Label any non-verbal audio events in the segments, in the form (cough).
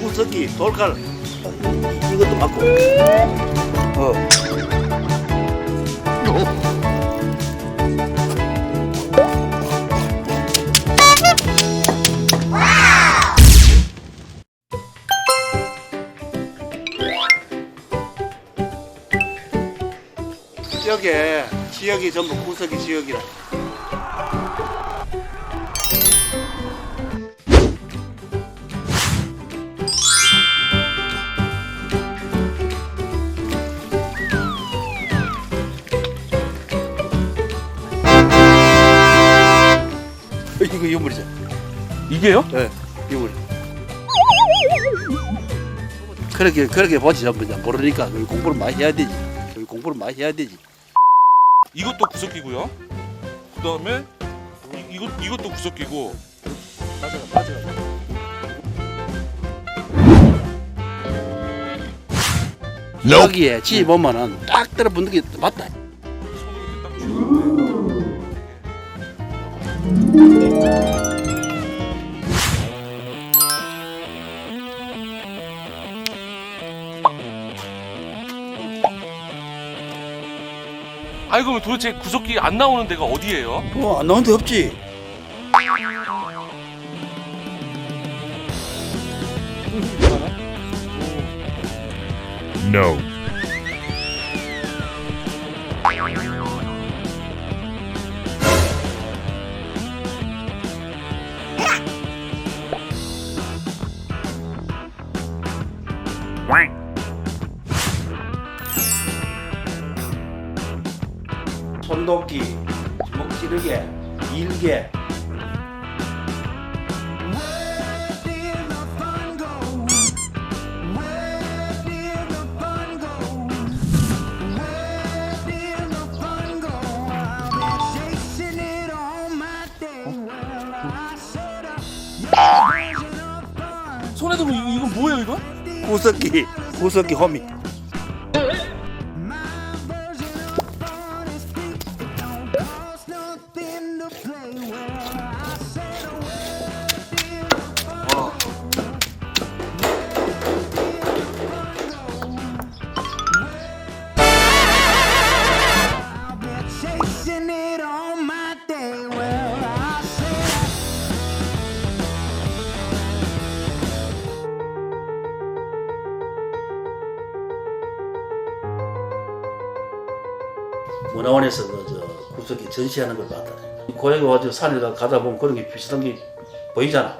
무섭기 돌칼. 이것도 맞고. 어 지역에 지역이 전부 구석이 지역이라. 이거 유물이죠? 이게요? 예 유물. 그렇게 그렇게 보지 전부 다 모르니까 공부를 많이 해야 되지. 공부를 많이 해야 되지 이것도 구석기고요. 그 다음에 이, 이것 이것도 구석기고. 빠져가 빠져가 여기에 지 보면은 딱 들어 붙는 게 맞다 손으로 딱 쥐는 아니 그러면 도대체 구석기 안 나오는 데가 어디예요? 뭐 안 나온 데 없지 No. 손도끼 주먹 찌르게 일개 손에 들고 이거, 이건 뭐예요 이거? 구석기 구석기 호미 문화원에서 그저 구석기 전시하는 걸 봤다. 고향에 와서 산에 가- 가다 보면 그런 게 비슷한 게 보이잖아.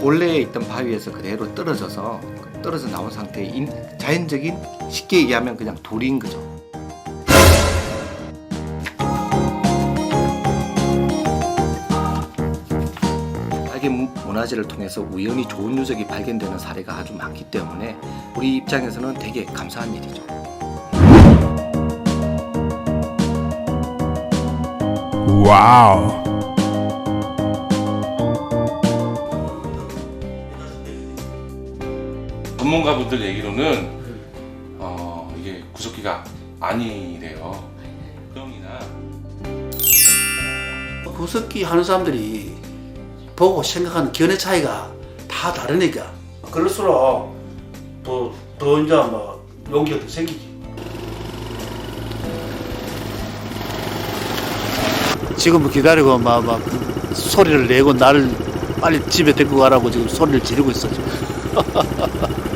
원래 있던 바위에서 그대로 떨어져서 떨어져 나온 상태의 인- 자연적인 쉽게 얘기하면 그냥 돌인 거죠. 문화재를 통해서 우연히 좋은 유적이 발견되는 사례가 아주 많기 때문에 우리 입장에서는 되게 감사한 일이죠. Wow. 전문가분들 얘기로는 어, 이게 구석기가 아니래요. 형이나. 구석기 하는 사람들이 보고 생각하는 견해 차이가 다 다르니까. 그럴수록 더, 더 이제 뭐 용기가 더 생기지. 지금 기다리고 막, 막 소리를 내고 나를 빨리 집에 데리고 가라고 지금 소리를 지르고 있어 지금 (laughs)